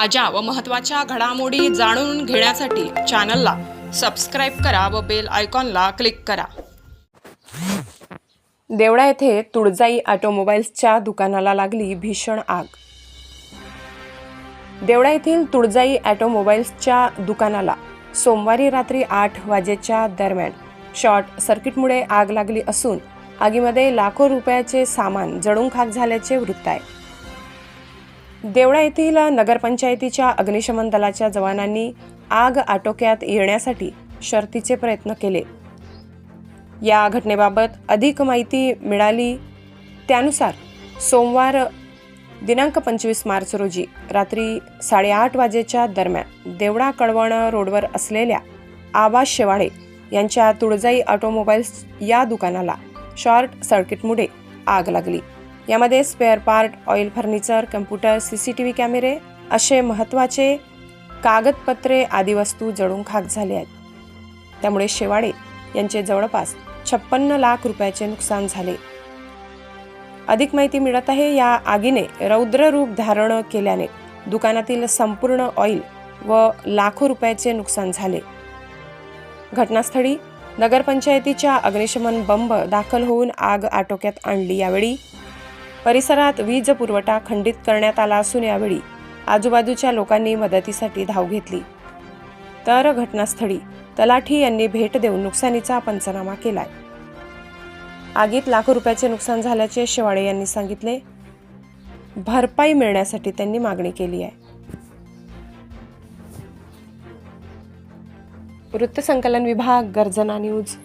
ताज्या व महत्त्वाच्या घडामोडी जाणून घेण्यासाठी चॅनलला सबस्क्राईब करा व बेल आयकॉनला क्लिक करा. देवळा येथे तुळजाई ऑटोमोबाईल्सच्या दुकानाला लागली भीषण आग. देवळा येथील तुळजाई ऑटोमोबाईल्सच्या दुकानाला सोमवारी रात्री आठ वाजेच्या दरम्यान शॉर्ट सर्किटमुळे आग लागली असून आगीमध्ये लाखो रुपयाचे सामान जळून खाक झाल्याचे वृत्त आहे. देवळा येथील नगरपंचायतीच्या अग्निशमन दलाच्या जवानांनी आग आटोक्यात येण्यासाठी शर्तीचे प्रयत्न केले. या घटनेबाबत अधिक माहिती मिळाली त्यानुसार सोमवार दिनांक पंचवीस मार्च रोजी रात्री साडेआठ वाजेच्या दरम्यान देवळा कळवण रोडवर असलेल्या आबा शेवाळे यांच्या तुळजाई ऑटोमोबाईल्स या दुकानाला शॉर्ट सर्किटमुळे आग लागली. यामध्ये spare part oil furniture computer C C T V कॅमेरे असे महत्त्वाचे कागदपत्रे आदी वस्तू जळून खाक झाले आहेत. त्यामुळे शेवाळे यांचे जवळपास छप्पन्न लाख रुपयाचे नुकसान झाले. अधिक माहिती मिळत आहे या आगीने रौद्र रूप धारण केल्याने दुकानातील संपूर्ण ऑइल व लाखो रुपयाचे नुकसान झाले. घटनास्थळी नगरपंचायतीच्या अग्निशमन बंब दाखल होऊन आग आटोक्यात आणली यावेळी परिसरात वीज पुरवठा खंडित करण्यात आला असून यावेळी आजूबाजूच्या लोकांनी मदतीसाठी धाव घेतली. तर घटनास्थळी तलाठी यांनी भेट देऊन नुकसानीचा पंचनामा केलाय. आगीत लाखो रुपयाचे नुकसान झाल्याचे शेवाळे यांनी सांगितले. भरपाई मिळण्यासाठी त्यांनी मागणी केली आहे. वृत्तसंकलन विभाग गर्जना न्यूज.